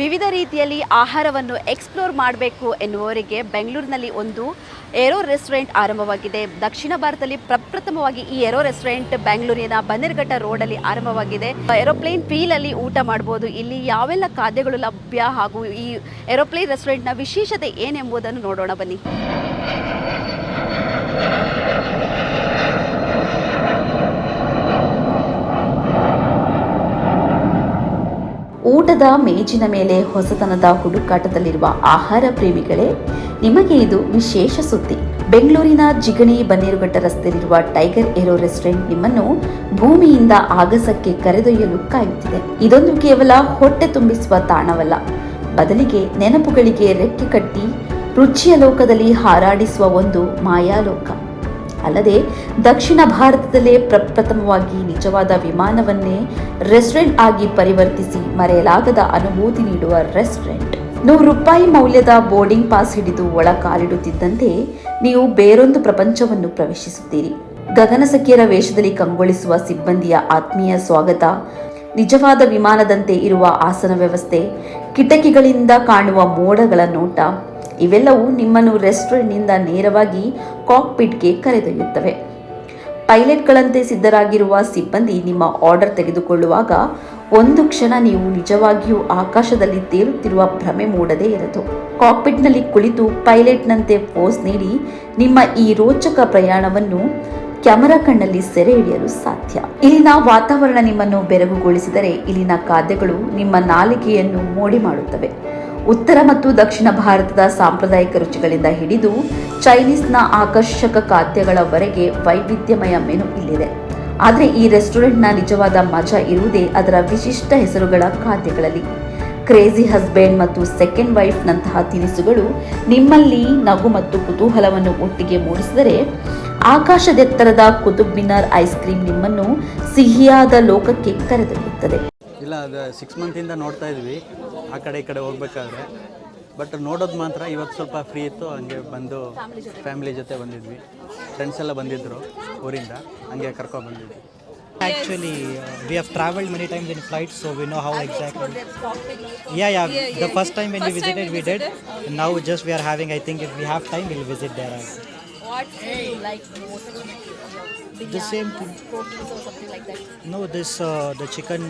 ವಿವಿಧ ರೀತಿಯಲ್ಲಿ ಆಹಾರವನ್ನು ಎಕ್ಸ್ಪ್ಲೋರ್ ಮಾಡಬೇಕು ಎನ್ನುವರಿಗೆ ಬೆಂಗಳೂರಿನಲ್ಲಿ ಒಂದು ಏರೋ ರೆಸ್ಟೋರೆಂಟ್ ಆರಂಭವಾಗಿದೆ. ದಕ್ಷಿಣ ಭಾರತದಲ್ಲಿ ಪ್ರಪ್ರಥಮವಾಗಿ ಈ ಏರೋ ರೆಸ್ಟೋರೆಂಟ್ ಬೆಂಗಳೂರಿನ ಬನ್ನೇರುಘಟ್ಟ ರೋಡಲ್ಲಿ ಆರಂಭವಾಗಿದೆ. ಏರೋಪ್ಲೇನ್ ಫೀಲಲ್ಲಿ ಊಟ ಮಾಡ್ಬೋದು. ಇಲ್ಲಿ ಯಾವೆಲ್ಲ ಖಾದ್ಯಗಳು ಲಭ್ಯ ಹಾಗೂ ಈ ಏರೋಪ್ಲೇನ್ ರೆಸ್ಟೋರೆಂಟ್ನ ವಿಶೇಷತೆ ಏನೆಂಬುದನ್ನು ನೋಡೋಣ ಬನ್ನಿ. ಊಟದ ಮೇಜಿನ ಮೇಲೆ ಹೊಸತನದ ಹುಡುಕಾಟದಲ್ಲಿರುವ ಆಹಾರ ಪ್ರೇಮಿಗಳೇ, ನಿಮಗೆ ಇದು ವಿಶೇಷ ಸುದ್ದಿ. ಬೆಂಗಳೂರಿನ ಜಿಗಣಿ ಬನ್ನೇರುಘಟ್ಟ ರಸ್ತೆಯಲ್ಲಿರುವ ಟೈಗರ್ ಏರೋ ರೆಸ್ಟೋರೆಂಟ್ ನಿಮ್ಮನ್ನು ಭೂಮಿಯಿಂದ ಆಗಸಕ್ಕೆ ಕರೆದೊಯ್ಯಲು ಕಾಯುತ್ತಿದೆ. ಇದೊಂದು ಕೇವಲ ಹೊಟ್ಟೆ ತುಂಬಿಸುವ ತಾಣವಲ್ಲ. ಬದಲಿಗೆ ನೆನಪುಗಳಿಗೆ ರೆಕ್ಕೆ ಕಟ್ಟಿ ರುಚಿಯ ಲೋಕದಲ್ಲಿ ಹಾರಾಡಿಸುವ ಒಂದು ಮಾಯಾಲೋಕ. ಅಲ್ಲದೆ ದಕ್ಷಿಣ ಭಾರತದಲ್ಲೇ ಪ್ರಪ್ರಥಮವಾಗಿ ನಿಜವಾದ ವಿಮಾನವನ್ನೇ ರೆಸ್ಟೋರೆಂಟ್ ಆಗಿ ಪರಿವರ್ತಿಸಿ ಮರೆಯಲಾಗದ ಅನುಭೂತಿ ನೀಡುವ ರೆಸ್ಟೋರೆಂಟ್. ನೂರು ರೂಪಾಯಿ ಮೌಲ್ಯದ ಬೋರ್ಡಿಂಗ್ ಪಾಸ್ ಹಿಡಿದು ಒಳ ಕಾಲಿಡುತ್ತಿದ್ದಂತೆ ನೀವು ಬೇರೊಂದು ಪ್ರಪಂಚವನ್ನು ಪ್ರವೇಶಿಸುತ್ತೀರಿ. ಗಗನಸಖಿಯರ ವೇಷದಲ್ಲಿ ಕಂಗೊಳಿಸುವ ಸಿಬ್ಬಂದಿಯ ಆತ್ಮೀಯ ಸ್ವಾಗತ, ನಿಜವಾದ ವಿಮಾನದಂತೆ ಇರುವ ಆಸನ ವ್ಯವಸ್ಥೆ, ಕಿಟಕಿಗಳಿಂದ ಕಾಣುವ ಮೋಡಗಳ ನೋಟ, ಇವೆಲ್ಲವೂ ನಿಮ್ಮನ್ನು ರೆಸ್ಟೋರೆಂಟ್ನಿಂದ ನೇರವಾಗಿ ಕಾಕ್ಪಿಟ್ಗೆ ಕರೆದೊಯ್ಯುತ್ತವೆ. ಪೈಲಟ್ಗಳಂತೆ ಸಿದ್ಧರಾಗಿರುವ ಸಿಬ್ಬಂದಿ ನಿಮ್ಮ ಆರ್ಡರ್ ತೆಗೆದುಕೊಳ್ಳುವಾಗ ಒಂದು ಕ್ಷಣ ನೀವು ನಿಜವಾಗಿಯೂ ಆಕಾಶದಲ್ಲಿ ತೇಲುತ್ತಿರುವ ಭ್ರಮೆ ಮೂಡದೇ ಇರದು. ಕಾಕ್ಪಿಟ್ನಲ್ಲಿ ಕುಳಿತು ಪೈಲಟ್ನಂತೆ ಪೋಸ್ ನೀಡಿ ನಿಮ್ಮ ಈ ರೋಚಕ ಪ್ರಯಾಣವನ್ನು ಕ್ಯಾಮರಾ ಕಣ್ಣಲ್ಲಿ ಸೆರೆ ಹಿಡಿಯಲು ಸಾಧ್ಯ. ಇಲ್ಲಿನ ವಾತಾವರಣ ನಿಮ್ಮನ್ನು ಬೆರಗುಗೊಳಿಸಿದರೆ ಇಲ್ಲಿನ ಖಾದ್ಯಗಳು ನಿಮ್ಮ ನಾಲಿಗೆಯನ್ನು ಮೋಡಿ ಮಾಡುತ್ತವೆ. ಉತ್ತರ ಮತ್ತು ದಕ್ಷಿಣ ಭಾರತದ ಸಾಂಪ್ರದಾಯಿಕ ರುಚಿಗಳಿಂದ ಹಿಡಿದು ಚೈನೀಸ್ನ ಆಕರ್ಷಕ ಖಾದ್ಯಗಳವರೆಗೆ ವೈವಿಧ್ಯಮಯ ಮೆನು ಇಲ್ಲಿದೆ. ಆದರೆ ಈ ರೆಸ್ಟೋರೆಂಟ್ನ ನಿಜವಾದ ಮಜಾ ಇರುವುದೇ ಅದರ ವಿಶಿಷ್ಟ ಹೆಸರುಗಳ ಖಾದ್ಯಗಳಲ್ಲಿ. ಕ್ರೇಜಿ ಹಸ್ಬೆಂಡ್ ಮತ್ತು ಸೆಕೆಂಡ್ ವೈಫ್ನಂತಹ ತಿನಿಸುಗಳು ನಿಮ್ಮಲ್ಲಿ ನಗು ಮತ್ತು ಕುತೂಹಲವನ್ನು ಒಟ್ಟಿಗೆ ಮೂಡಿಸಿದರೆ ಆಕಾಶದೆತ್ತರದ ಕುತುಬ್ ಮಿನಾರ್ ಐಸ್ ಕ್ರೀಮ್ ನಿಮ್ಮನ್ನು ಸಿಹಿಯಾದ ಲೋಕಕ್ಕೆ ಕರೆದೊಯ್ಯುತ್ತದೆ. ಅದು ಸಿಕ್ಸ್ ಮಂತಿಂದ ನೋಡ್ತಾ ಇದ್ವಿ ಆ ಕಡೆ ಈ ಕಡೆ ಹೋಗ್ಬೇಕಾದ್ರೆ ಬಟ್ ನೋಡೋದು ಮಾತ್ರ ಇವತ್ತು ಸ್ವಲ್ಪ ಫ್ರೀ ಇತ್ತು ಹಂಗೆ ಬಂದು ಫ್ಯಾಮಿಲಿ ಜೊತೆ ಬಂದಿದ್ವಿ ಫ್ರೆಂಡ್ಸ್ ಎಲ್ಲ ಬಂದಿದ್ದರು ಊರಿಂದ ಹಂಗೆ ಕರ್ಕೊಂಡು ಬಂದಿದ್ವಿ Actually, uh, we have traveled many times in flights, so we know how exactly. Yeah, yeah. the first time when we visited, we did. And now just we are having. I think if we have time, we'll visit there. also. What do you like most? The same thing. Proteins or something like that. No, this uh, the chicken.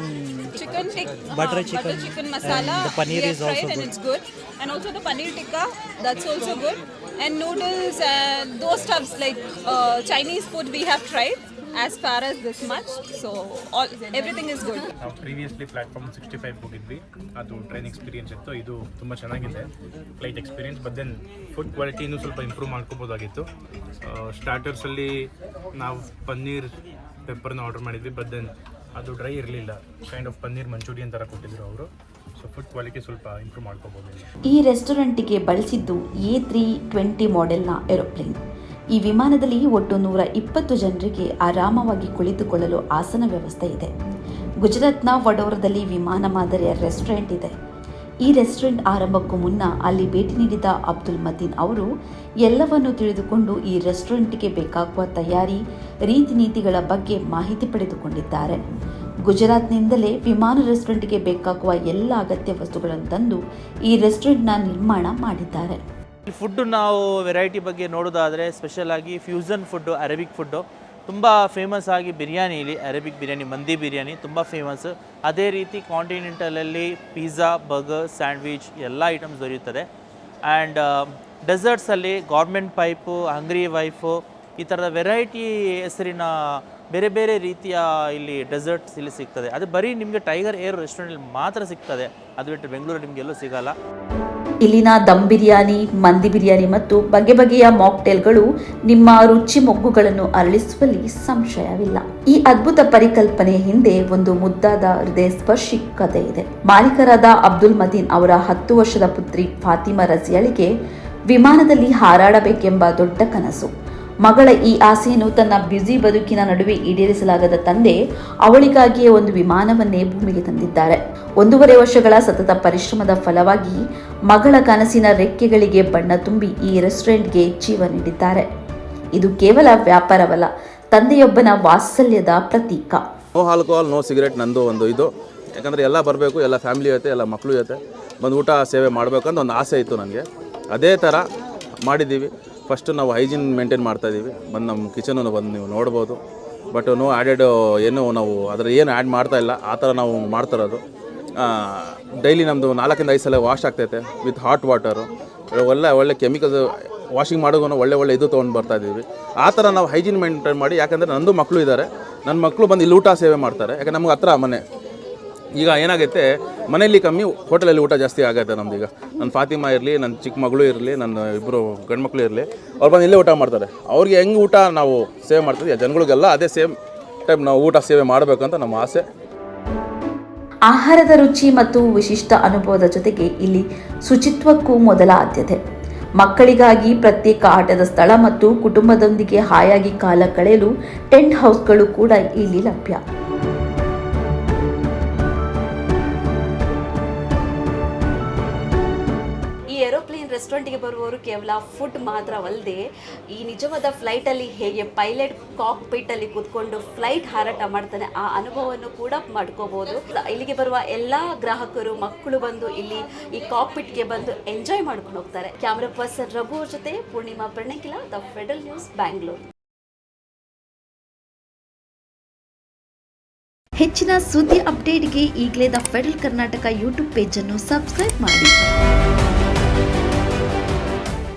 chicken tik Butter uh, chicken butter chicken masala and the paneer we have is also tried and good. it's good and also the paneer tikka that's also good and noodles and those stuffs like uh, chinese food we have tried as far as this much so all everything is good. ನಾವು previously platform sixty five ಹೋಗಿದ್ವಿ ಅದು train experience ಇತ್ತು. ಇದು ತುಂಬ ಚೆನ್ನಾಗಿದೆ. Flight experience but then food ಕ್ವಾಲಿಟಿನೂ ಸ್ವಲ್ಪ improve ಮಾಡ್ಕೋಬೋದಾಗಿತ್ತು. ಸ್ಟಾರ್ಟರ್ಸಲ್ಲಿ ನಾವು ಪನ್ನೀರ್ ಪೆಪ್ಪರ್ನ ಆರ್ಡರ್ ಮಾಡಿದ್ವಿ ಬಟ್ ದೆನ್ ಅದು ಡ್ರೈ ಇರಲಿಲ್ಲ. ಕೈಂಡ್ ಆಫ್ ಪನ್ನೀರ್ ಮಂಚೂರಿಯನ್ ಥರ ಕೊಟ್ಟಿದ್ರು ಅವರು. ಸೊ ಫುಡ್ ಕ್ವಾಲಿಟಿ ಸ್ವಲ್ಪ ಇಂಪ್ರೂವ್ ಮಾಡ್ಕೋಬೋದು ಈ ರೆಸ್ಟೋರೆಂಟಿಗೆ ಬಳಸಿದ್ದು ಎ ತ್ರೀ ಟ್ವೆಂಟಿ ಮಾಡೆಲ್ನ ಏರೋಪ್ಲೇನ್ ಈ ವಿಮಾನದಲ್ಲಿ ಒಟ್ಟು ನೂರ ಇಪ್ಪತ್ತು ಜನರಿಗೆ ಆರಾಮವಾಗಿ ಕುಳಿತುಕೊಳ್ಳಲು ಆಸನ ವ್ಯವಸ್ಥೆ ಇದೆ. ಗುಜರಾತ್ನ ವಡೋರದಲ್ಲಿ ವಿಮಾನ ಮಾದರಿಯ ರೆಸ್ಟೋರೆಂಟ್ ಇದೆ. ಈ ರೆಸ್ಟೋರೆಂಟ್ ಆರಂಭಕ್ಕೂ ಮುನ್ನ ಅಲ್ಲಿ ಭೇಟಿ ನೀಡಿದ ಅಬ್ದುಲ್ ಮದೀನ್ ಅವರು, ಎಲ್ಲವನ್ನು ತಿಳಿದುಕೊಂಡು ಈ ರೆಸ್ಟೋರೆಂಟ್ಗೆ ಬೇಕಾಗುವ ತಯಾರಿ, ರೀತಿ ನೀತಿಗಳ ಬಗ್ಗೆ ಮಾಹಿತಿ ಪಡೆದುಕೊಂಡಿದ್ದಾರೆ. ಗುಜರಾತ್ನಿಂದಲೇ ವಿಮಾನ ರೆಸ್ಟೋರೆಂಟ್ಗೆ ಬೇಕಾಗುವ ಎಲ್ಲ ಅಗತ್ಯ ವಸ್ತುಗಳನ್ನು ತಂದು ಈ ರೆಸ್ಟೋರೆಂಟ್ನ ನಿರ್ಮಾಣ ಮಾಡಿದ್ದಾರೆ. ಫುಡ್ಡು ನಾವು ವೆರೈಟಿ ಬಗ್ಗೆ ನೋಡೋದಾದರೆ ಸ್ಪೆಷಲ್ ಆಗಿ ಫ್ಯೂಸನ್ ಫುಡ್ಡು ಅರೇಬಿಕ್ ಫುಡ್ಡು. ತುಂಬ ಫೇಮಸ್ ಆಗಿ ಬಿರಿಯಾನಿ ಇಲ್ಲಿ ಅರೇಬಿಕ್ ಬಿರಿಯಾನಿ, ಮಂದಿ ಬಿರಿಯಾನಿ ತುಂಬ ಫೇಮಸ್ ಅದೇ ರೀತಿ ಕಾಂಟಿನೆಂಟಲಲ್ಲಿ ಪಿಜ್ಜಾ ಬರ್ಗರ್ ಸ್ಯಾಂಡ್ವಿಚ್ ಎಲ್ಲ ಐಟಮ್ಸ್ ದೊರೆಯುತ್ತದೆ. ಆ್ಯಂಡ್ ಡೆಸರ್ಟ್ಸಲ್ಲಿ ಗೌರ್ಮೆಂಟ್ ಪೈಪು ಹಂಗ್ರಿ ವೈಫು ಈ ಥರದ ವೆರೈಟಿ ಹೆಸರಿನ ಬೇರೆ ಬೇರೆ ರೀತಿಯ ಇಲ್ಲಿ ಡೆಸರ್ಟ್ಸ್ ಇಲ್ಲಿ ಸಿಗ್ತದೆ. ಅದು ಬರೀ ನಿಮಗೆ ಟೈಗರ್ ಏರ್ ರೆಸ್ಟೋರೆಂಟಲ್ಲಿ ಮಾತ್ರ ಸಿಗ್ತದೆ. ಅದು ಬಿಟ್ಟು ಬೆಂಗಳೂರು ನಿಮಗೆಲ್ಲೂ ಸಿಗಲ್ಲ. ಇಲ್ಲಿನ ದಮ್ ಬಿರಿಯಾನಿ, ಮಂದಿ ಬಿರಿಯಾನಿ ಮತ್ತು ಬಗೆ ಬಗೆಯ ಮಾಕ್ಟೇಲ್ಗಳು ನಿಮ್ಮ ರುಚಿ ಮೊಗ್ಗುಗಳನ್ನು ಅರಳಿಸುವಲ್ಲಿ ಸಂಶಯವಿಲ್ಲ. ಈ ಅದ್ಭುತ ಪರಿಕಲ್ಪನೆ ಹಿಂದೆ ಒಂದು ಮುದ್ದಾದ ಹೃದಯ ಸ್ಪರ್ಶಿ ಕಥೆ ಇದೆ. ಮಾಲೀಕರಾದ ಅಬ್ದುಲ್ ಮದೀನ್ ಅವರ ಹತ್ತು ವರ್ಷದ ಪುತ್ರಿ ಫಾತಿಮಾ ರಜಿಯಳಿಗೆ ವಿಮಾನದಲ್ಲಿ ಹಾರಾಡಬೇಕೆಂಬ ದೊಡ್ಡ ಕನಸು. ಮಗಳ ಈ ಆಸೆಯನ್ನು ತನ್ನ ಬ್ಯುಸಿ ಬದುಕಿನ ನಡುವೆ ಈಡೇರಿಸಲಾಗದ ತಂದೆ ಅವಳಿಗಾಗಿಯೇ ಒಂದು ವಿಮಾನವನ್ನೇ ಭೂಮಿಗೆ ತಂದಿದ್ದಾರೆ. ಒಂದೂವರೆ ವರ್ಷಗಳ ಸತತ ಪರಿಶ್ರಮದ ಫಲವಾಗಿ ಮಗಳ ಕನಸಿನ ರೆಕ್ಕೆಗಳಿಗೆ ಬಣ್ಣ ತುಂಬಿ ಈ ರೆಸ್ಟೋರೆಂಟ್ಗೆ ಜೀವ ನೀಡಿದ್ದಾರೆ. ಇದು ಕೇವಲ ವ್ಯಾಪಾರವಲ್ಲ, ತಂದೆಯೊಬ್ಬನ ವಾತ್ಸಲ್ಯದ ಪ್ರತೀಕ. ನೋ ಆಲ್ಕೋಹಾಲ್ ನೋ ಸಿಗರೇಟ್ ನಂದು ಒಂದು ಇದು. ಯಾಕಂದರೆ ಎಲ್ಲ ಬರಬೇಕು, ಎಲ್ಲ ಫ್ಯಾಮಿಲಿ ಜೊತೆ, ಎಲ್ಲ ಮಕ್ಕಳು ಜೊತೆ. ಬಂದು ಊಟ, ಸೇವೆ ಮಾಡಬೇಕಂತ ಒಂದು ಆಸೆ ಇತ್ತು ನನಗೆ. ಅದೇ ಥರ ಮಾಡಿದ್ದೀವಿ. ಫಸ್ಟು ನಾವು ಹೈಜೀನ್ ಮೇಂಟೈನ್ ಮಾಡ್ತಾಯಿದ್ದೀವಿ ಬಂದು ನಮ್ಮ ಕಿಚನನ್ನು ಬಂದು ನೀವು ನೋಡ್ಬೋದು. ಬಟ್ ನೋ ಆ್ಯಡೆಡ್ ಏನು ನಾವು ಅದರ ಏನು ಆ್ಯಡ್ ಮಾಡ್ತಾ ಇಲ್ಲ. ಆ ಥರ ನಾವು ಮಾಡ್ತಿರೋದು ಡೈಲಿ ನಮ್ಮದು ನಾಲ್ಕಿಂದ ಐದು ಸಲ ವಾಶ್ ಆಗ್ತೈತೆ ವಿತ್ ಹಾಟ್ ವಾಟರು ಒಳ್ಳೆ ಒಳ್ಳೆ ಕೆಮಿಕಲ್ಸ್ ವಾಷಿಂಗ್ ಮಾಡೋದನ್ನು ಒಳ್ಳೆ ಒಳ್ಳೆ ಇದು ತೊಗೊಂಡು ಬರ್ತಾ ಇದ್ದೀವಿ ಆ ಥರ ನಾವು ಹೈಜೀನ್ ಮೇಂಟೈನ್ ಮಾಡಿ, ಯಾಕಂದರೆ ನಂದು ಮಕ್ಕಳು ಇದ್ದಾರೆ ನನ್ನ ಮಕ್ಕಳು ಬಂದು ಇಲ್ಲಿ ಊಟ ಸೇವೆ ಮಾಡ್ತಾರೆ. ಯಾಕಂದ್ರೆ ನಮ್ಗೆ ಹತ್ರ ಮನೆ. ಈಗ ಏನಾಗುತ್ತೆ ಮನೆಯಲ್ಲಿ ಕಮ್ಮಿ ಹೋಟೆಲಲ್ಲಿ ಊಟ ಜಾಸ್ತಿ ಆಗುತ್ತೆ ನಮ್ದು ಈಗ. ನನ್ನ ಫಾತಿಮಾ ಇರಲಿ ನನ್ನ ಚಿಕ್ಕ ಮಗಳು ಇರಲಿ, ನನ್ನ ಇಬ್ಬರು ಗಂಡು ಮಕ್ಕಳು ಇರಲಿ, ಅವ್ರು ಬಂದು ಇಲ್ಲೇ ಊಟ ಮಾಡ್ತಾರೆ. ಅವ್ರಿಗೆ ಹೆಂಗೆ ಊಟ ನಾವು ಸೇವೆ ಮಾಡ್ತೀವಿ? ಜನಗಳಿಗೆಲ್ಲ ಅದೇ ಸೇಮ್ ಟೈಪ್ ನಾವು ಊಟ ಸೇವೆ ಮಾಡಬೇಕು ಅಂತ ನಮ್ಮ ಆಸೆ. ಆಹಾರದ ರುಚಿ ಮತ್ತು ವಿಶಿಷ್ಟ ಅನುಭವದ ಜೊತೆಗೆ ಇಲ್ಲಿ ಶುಚಿತ್ವಕ್ಕೂ ಮೊದಲ ಆದ್ಯತೆ. ಮಕ್ಕಳಿಗಾಗಿ ಪ್ರತ್ಯೇಕ ಆಟದ ಸ್ಥಳ ಮತ್ತು ಕುಟುಂಬದೊಂದಿಗೆ ಹಾಯಾಗಿ ಕಾಲ ಕಳೆಯಲು ಟೆಂಟ್ ಹೌಸ್ಗಳು ಕೂಡ ಇಲ್ಲಿ ಲಭ್ಯ. ರೆಸ್ಟೋರೆಂಟ್ಗೆ ಬರುವವರು ಕೇವಲ ಫುಡ್ ಮಾತ್ರವಲ್ಲದೆ, ಈ ನಿಜವಾದ ಫ್ಲೈಟಲ್ಲಿ ಹೇಗೆ ಪೈಲಟ್ ಕಾಕ್ಪಿಟ್ಟಲ್ಲಿ ಕೂತ್ಕೊಂಡು ಫ್ಲೈಟ್ ಹಾರಾಟ ಮಾಡ್ತಾನೆ, ಆ ಅನುಭವವನ್ನು ಕೂಡ ಮಾಡ್ಕೋಬಹುದು ಇಲ್ಲಿಗೆ ಬರುವ ಎಲ್ಲ ಗ್ರಾಹಕರು, ಮಕ್ಕಳು ಬಂದು ಇಲ್ಲಿ ಈ ಕಾಕ್ಪಿಟ್ಗೆ ಬಂದು ಎಂಜಾಯ್ ಮಾಡ್ಕೊಂಡು ಹೋಗ್ತಾರೆ. ಕ್ಯಾಮ್ರಾ ಪರ್ಸನ್ ರಘು ಜೊತೆ Poornima Pranakila the federal news Bangalore ಹೆಚ್ಚಿನ ಸುದ್ದಿ ಅಪ್ಡೇಟ್ಗೆ ಈಗಲೇ ದ ಫೆಡರಲ್ ಕರ್ನಾಟಕ ಯೂಟ್ಯೂಬ್ ಪೇಜನ್ನು ಸಬ್ಸ್ಕ್ರೈಬ್ ಮಾಡಿ.